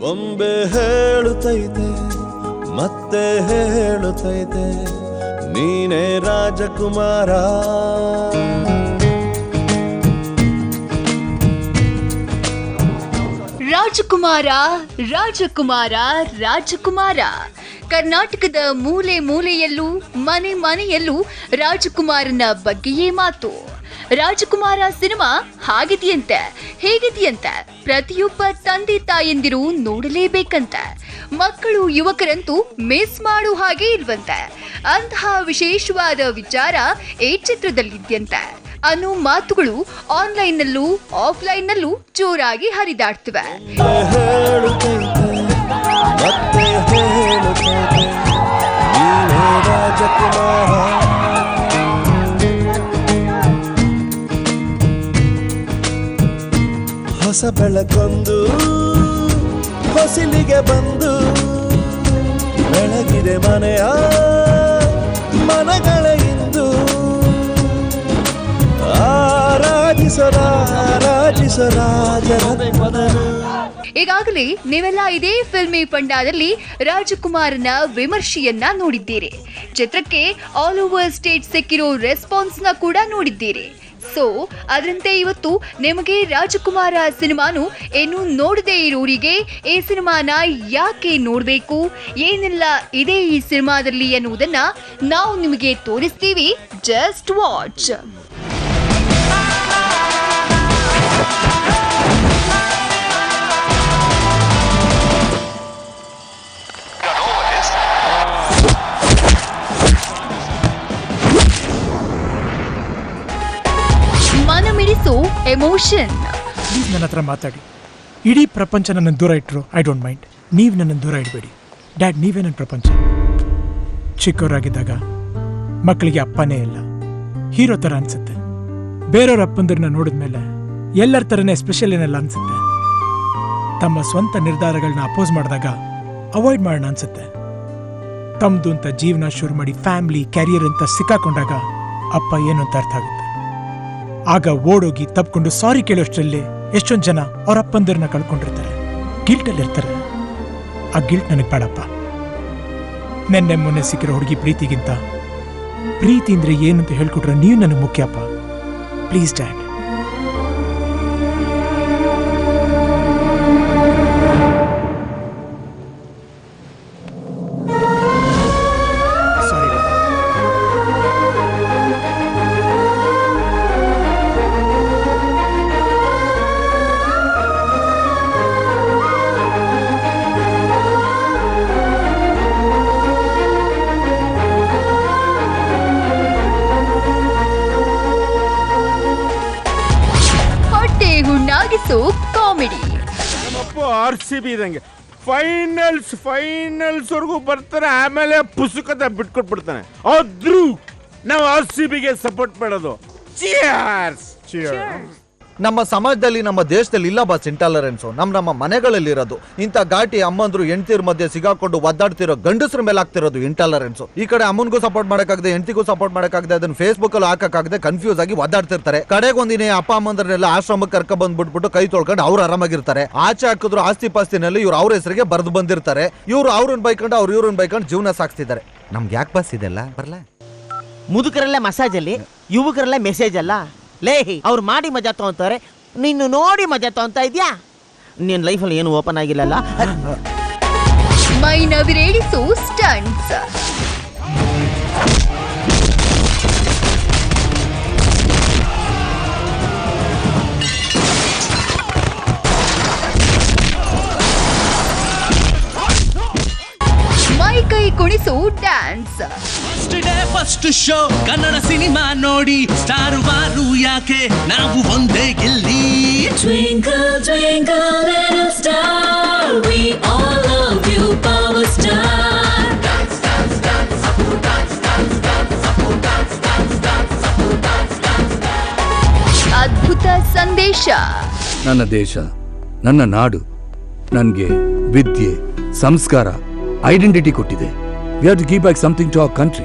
ಬೊಂಬೆ ಹೇಳುತ್ತೈತೆ, ಮತ್ತೆ ಹೇಳುತ್ತೈತೆ, ನೀನೇ ರಾಜಕುಮಾರ. ರಾಜಕುಮಾರ ರಾಜಕುಮಾರ ರಾಜಕುಮಾರ. ಕರ್ನಾಟಕದ ಮೂಲೆ ಮೂಲೆಯಲ್ಲೂ, ಮನೆ ಮನೆಯಲ್ಲೂ ರಾಜಕುಮಾರನ ಬಗ್ಗೆಯೇ ಮಾತು. ರಾಜಕುಮಾರ ಸಿನಿಮಾ ಹಾಗಿದೆಯಂತೆ, ಹೇಗಿದೆಯಂತೆ? ಪ್ರತಿಯೊಬ್ಬ ತಂದೆ ತಾಯಂದಿರು ನೋಡಲೇಬೇಕಂತೆ. ಮಕ್ಕಳು ಯುವಕರಂತೂ ಮಿಸ್ ಮಾಡೋ ಹಾಗೆ ಇಲ್ವಂತೆ. ಅಂತಹ ವಿಶೇಷವಾದ ವಿಚಾರ ಈ ಚಿತ್ರದಲ್ಲಿದ್ಯಂತೆ. ಅನ್ನೋ ಮಾತುಗಳು ಆನ್ಲೈನ್ನಲ್ಲೂ, ಆಫ್ಲೈನ್ನಲ್ಲೂ ಜೋರಾಗಿ ಹರಿದಾಡ್ತಿವೆ. ಹೊಸ ಬೆಳಕೊಂದು ಹೊಸಿಲಿಗೆ ಬಂದು, ಬೆಳಗಿದೆ ಮನೆಯ ಮನಗಳ ಇಂದು. ಈಗಾಗಲೇ ನೀವೆಲ್ಲ ಇದೇ ಫಿಲ್ಮಿ ಪಂಡಾದಲ್ಲಿ ರಾಜಕುಮಾರನ ವಿಮರ್ಶೆಯನ್ನ ನೋಡಿದ್ದೀರಿ. ಚಿತ್ರಕ್ಕೆ ಆಲ್ ಓವರ್ ಸ್ಟೇಟ್ ಸಿಕ್ಕಿರೋ ರೆಸ್ಪಾನ್ಸ್ನ ಕೂಡ ನೋಡಿದ್ದೀರಿ. ಸೊ ಅದರಂತೆ ಇವತ್ತು ನಿಮಗೆ ರಾಜಕುಮಾರ ಸಿನಿಮಾನು ಏನು ನೋಡದೇ ಇರೋರಿಗೆ ಈ ಸಿನಿಮಾನ ಯಾಕೆ ನೋಡಬೇಕು? ಏನೆಲ್ಲ ಇದೆ ಈ ಸಿನಿಮಾದಲ್ಲಿ ಅನ್ನುವುದನ್ನು ನಾವು ನಿಮಗೆ ತೋರಿಸ್ತೀವಿ. ಜಸ್ಟ್ ವಾಚ್ ಎಮೋಷನ್ ಪ್ಲೀಸ್ ನನ್ನ ಹತ್ರ ಮಾತಾಡಿ. ಇಡೀ ಪ್ರಪಂಚ ನನ್ನ ದೂರ ಇಟ್ಟರು ಐ ಡೋಂಟ್ ಮೈಂಡ್ ನೀವು ನನ್ನ ದೂರ ಇಡಬೇಡಿ. ಡ್ಯಾಡ್ ನೀವೇ ನನ್ನ ಪ್ರಪಂಚ. ಚಿಕ್ಕವರಾಗಿದ್ದಾಗ ಮಕ್ಕಳಿಗೆ ಅಪ್ಪನೇ ಇಲ್ಲ. ಹೀರೋ ಥರ ಅನಿಸುತ್ತೆ. ಬೇರೆಯವ್ರ ಅಪ್ಪಂದ್ರನ್ನ ನೋಡಿದ್ಮೇಲೆ ಎಲ್ಲರ ಥರನೇ ಸ್ಪೆಷಲ್ ಏನೆಲ್ಲ ಅನ್ಸುತ್ತೆ. ತಮ್ಮ ಸ್ವಂತ ನಿರ್ಧಾರಗಳನ್ನ ಅಪೋಸ್ ಮಾಡಿದಾಗ ಅವಾಯ್ಡ್ ಮಾಡೋಣ ಅನ್ಸುತ್ತೆ. ತಮ್ಮದು ಅಂತ ಜೀವನ ಶುರು ಮಾಡಿ ಫ್ಯಾಮಿಲಿ ಕ್ಯಾರಿಯರ್ ಅಂತ ಸಿಕ್ಕಾಕೊಂಡಾಗ ಅಪ್ಪ ಏನು ಅಂತ ಅರ್ಥ ಆಗುತ್ತೆ? ಆಗ ಓಡೋಗಿ ತಪ್ಕೊಂಡು ಸಾರಿ ಕೇಳೋಷ್ಟರಲ್ಲಿ ಎಷ್ಟೊಂದು ಜನ ಅವ್ರ ಅಪ್ಪಂದಿರನ್ನ ಕಳ್ಕೊಂಡಿರ್ತಾರೆ. ಗಿಲ್ಟಲ್ಲಿರ್ತಾರೆ ಆ ಗಿಲ್ಟ್ ನನಗೆ ಬೇಡಪ್ಪ. ನೆನ್ನೆ ಮೊನ್ನೆ ಸಿಕ್ಕಿರೋ ಹುಡುಗಿ ಪ್ರೀತಿಗಿಂತ, ಪ್ರೀತಿ ಅಂದ್ರೆ ಏನಂತ ಹೇಳ್ಕೊಟ್ರೆ ನೀವು ನನಗೆ ಮುಖ್ಯಪ್ಪ. Please dad. ನಮ್ಮಪ್ಪ ಆರ್ ಸಿ ಬಿ ಇದಂಗೆ ಫೈನಲ್ಸ್ ಫೈನಲ್ಸ್ ಬರ್ತಾರೆ ಆಮೇಲೆ ಪುಸ್ತಕದ ಬಿಟ್ಕೊಟ್ಬಿಡ್ತಾನೆ ಆದ್ರೂ ನಾವು ಆರ್ ಸಿ ಬಿಗೆ ಸಪೋರ್ಟ್ ಮಾಡೋದು. ಚಿಯರ್ಸ್ ನಮ್ಮ ಸಮಾಜದಲ್ಲಿ, ನಮ್ಮ ದೇಶದಲ್ಲಿ ಇಲ್ಲ ಬಾಸ್ ಇಂಟಾಲರೆನ್ಸು ನಮ್ಮ ನಮ್ಮ ಮನೆಗಳಲ್ಲಿ ಇರೋದು ಇಂಥ ಘಾಟಿ ಅಮ್ಮಂದ್ರು, ಹೆಂಡತಿರ ಮಧ್ಯೆ ಸಿಗಾಕೊಂಡು ಒದ್ದಾಡ್ತಿರೋ, ಗಂಡಸ್ರ ಮೇಲೆ ಆಗ್ತಿರೋದು ಇಂಟಾಲರೆನ್ಸು. ಈ ಕಡೆ ಅಮ್ಮನಿಗೂ ಸಪೋರ್ಟ್ ಮಾಡೋಕ್ಕಾಗದೆ, ಹೆಂಡತಿಗೂ ಸಪೋರ್ಟ್ ಮಾಡೋಕ್ಕಾಗದೆ, ಅದನ್ನ ಫೇಸ್ಬುಕ್ ಅಲ್ಲಿ ಹಾಕಕ್ಕಾಗದೆ ಕನ್ಫ್ಯೂಸ್ ಆಗಿ ಒದ್ದಾಡ್ತಿರ್ತಾರೆ. ಕಡೆಗೊಂದಿನ ಅಪ್ಪ ಅಮ್ಮಂದ್ರನ್ನೆಲ್ಲ ಆಶ್ರಮಕ್ಕೆ ಕರ್ಕ ಬಂದ್ಬಿಟ್ಬಿಟ್ಟು ಕೈ ತೊಳ್ಕೊಂಡು ಅವ್ರು ಆರಾಮಾಗಿರ್ತಾರೆ. ಆಚೆ ಹಾಕಿದ್ರು ಆಸ್ತಿ ಪಾಸ್ತಿನಲ್ಲಿ ಇವ್ರು ಅವ್ರ ಹೆಸರಿಗೆ ಬರೆದು ಬಂದಿರ್ತಾರೆ. ಇವ್ರು ಅವ್ರನ್ನ ಬೈಕೊಂಡು ಅವ್ರು ಇವ್ರನ್ನ ಬೈಕೊಂಡು ಜೀವನ ಸಾಗಿಸ್ತಿದ್ದಾರೆ ನಮ್ಗೆ ಯಾಕೆ ಬಸ್ ಇದೆಲ್ಲ? ಬರಲ್ಲ ಮುದುಕರಲ್ಲೇ ಮಸಾಜ್ ಅಲ್ಲಿ, ಯುವಕರಲ್ಲೇ ಮೆಸೇಜ್ ಅಲ್ಲ? ಲೇ ಅವ್ರು ಮಾಡಿ ಮಜಾ ತಗೊಂತಾರೆ ನೀನು ನೋಡಿ ಮಜಾ ತಗೊಂತ ಇದೆಯಾ? ನಿನ್ನ ಲೈಫಲ್ಲಿ ಏನು ಓಪನ್ ಆಗಿಲ್ಲಲ್ಲ? ಮೈ ನವಿರೇಳಿಸು stunts. Dance dance first day first show Kannada cinema ನೋಡಿ. ಸ್ಟಾರ್ ವಾರು ಯಾಕೆ? ನಾವು ಒಂದೇ ಗೆಲ್ಲಿ. Twinkle, twinkle, little star, we all love you, Power Star. ಅದ್ಭುತ ಸಂದೇಶ. ನನ್ನ ದೇಶ ನನ್ನ ನಾಡು ನನಗೆ ವಿದ್ಯೆ ಸಂಸ್ಕಾರ ಐಡೆಂಟಿಟಿ ಕೊಟ್ಟಿದೆ. We have to keep back something to our country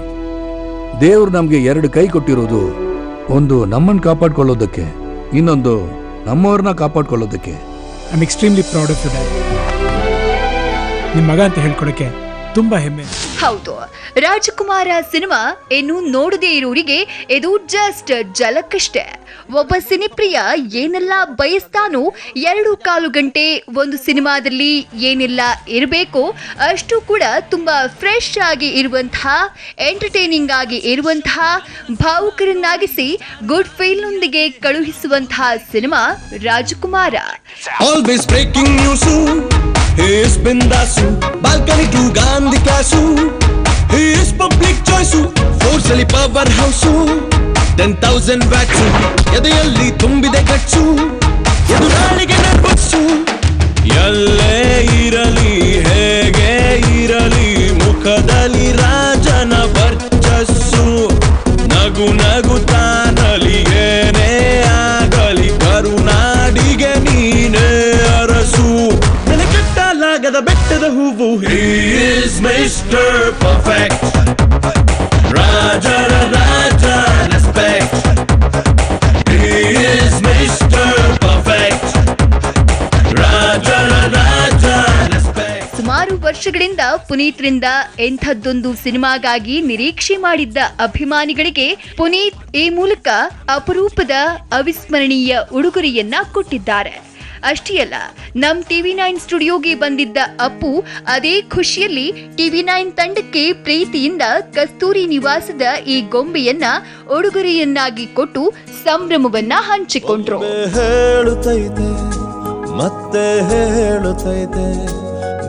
ದೇವರು ನಮಗೆ ಎರಡು ಕೈ ಕೊಟ್ಟಿರೋದು ಒಂದು ನಮ್ಮನ್ನು ಕಾಪಾಡ್ಕೊಳ್ಳೋದಕ್ಕೆ ಇನ್ನೊಂದು ನಮ್ಮವ್ರನ್ನ ಕಾಪಾಡ್ಕೊಳ್ಳೋದಕ್ಕೆ. I am extremely proud of you dad ನಿಮ್ಮ ಮಗ ಅಂತ ಹೇಳ್ಕೊಡಕ್ಕೆ ತುಂಬಾ ಹೆಮ್ಮೆ. ಹೌದು. ರಾಜಕುಮಾರ ಸಿನಿಮಾ ಇನ್ನು ನೋಡದೇ ಇರೋರಿಗೆ ಇದು ಜಸ್ಟ್ ಜಲಕ್ಕಷ್ಟೇ. ಒಬ್ಬ ಸಿನಿಪ್ರಿಯ ಏನೆಲ್ಲ ಬಯಸ್ತಾನೋ ಎರಡು ಕಾಲು ಗಂಟೆ ಒಂದು ಸಿನಿಮಾದಲ್ಲಿ ಏನೆಲ್ಲ ಇರಬೇಕೋ ಅಷ್ಟು ಕೂಡ ತುಂಬ ಫ್ರೆಶ್ ಆಗಿ ಇರುವಂತಹ ಎಂಟರ್ಟೈನಿಂಗ್ ಆಗಿ ಇರುವಂತಹ, ಭಾವುಕರನ್ನಾಗಿಸಿ ಗುಡ್ ಫೀಲ್ನೊಂದಿಗೆ ಕಳುಹಿಸುವಂತಹ cinema Rajakumara. Gandhi class public choice power ten thousand watts ಎದೆಯಲ್ಲಿ ತುಂಬಿದೆ ಗಚ್ಚು, ಎದುರಾಳಿಗೆ ನರ್ವಸ್ಸು ಎಲ್ಲೇ ಇರಲಿ, ಹೇಗೆ ಇರಲಿ, ಮುಖದಲ್ಲಿ ರಾಜನ ವರ್ಚಸ್ಸು. ನಗು ನಗು ತಾನಲಿ, ಏನೇ ಆಗಲಿ, ಕರುನಾಡಿಗೆ ನೀನೇ ಅರಸು. ನನಗೆ ಕಟ್ಟಲಾಗದ ಬೆಟ್ಟದ ಹೂವು ಈಸ್ ಮಿಸ್ಟರ್ ಪರ್ಫೆಕ್ಟ್ ವರ್ಷಗಳಿಂದ ಪುನೀತ್ರಿಂದ ಎಂಥದ್ದೊಂದು ಸಿನಿಮಾಗಾಗಿ ನಿರೀಕ್ಷೆ ಮಾಡಿದ್ದ ಅಭಿಮಾನಿಗಳಿಗೆ ಪುನೀತ್ ಈ ಮೂಲಕ ಅಪರೂಪದ ಅವಿಸ್ಮರಣೀಯ ಉಡುಗೊರೆಯನ್ನ ಕೊಟ್ಟಿದ್ದಾರೆ. ಅಷ್ಟೇ ಅಲ್ಲ, ನಮ್ ಟಿವಿ ನೈನ್ ಸ್ಟುಡಿಯೋಗೆ ಬಂದಿದ್ದ ಅಪ್ಪು ಅದೇ ಖುಷಿಯಲ್ಲಿ ಟಿವಿ ನೈನ್ ತಂಡಕ್ಕೆ ಪ್ರೀತಿಯಿಂದ ಕಸ್ತೂರಿ ನಿವಾಸದ ಈ ಗೊಂಬೆಯನ್ನ ಉಡುಗೊರೆಯನ್ನಾಗಿ ಕೊಟ್ಟು ಸಂಭ್ರಮವನ್ನ ಹಂಚಿಕೊಂಡ್ರು. ಮತ್ತೆ ಹೇಳುತ್ತೈತೆ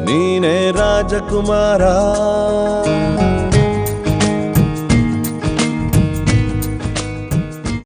ನೀನೇ ರಾಜಕುಮಾರ.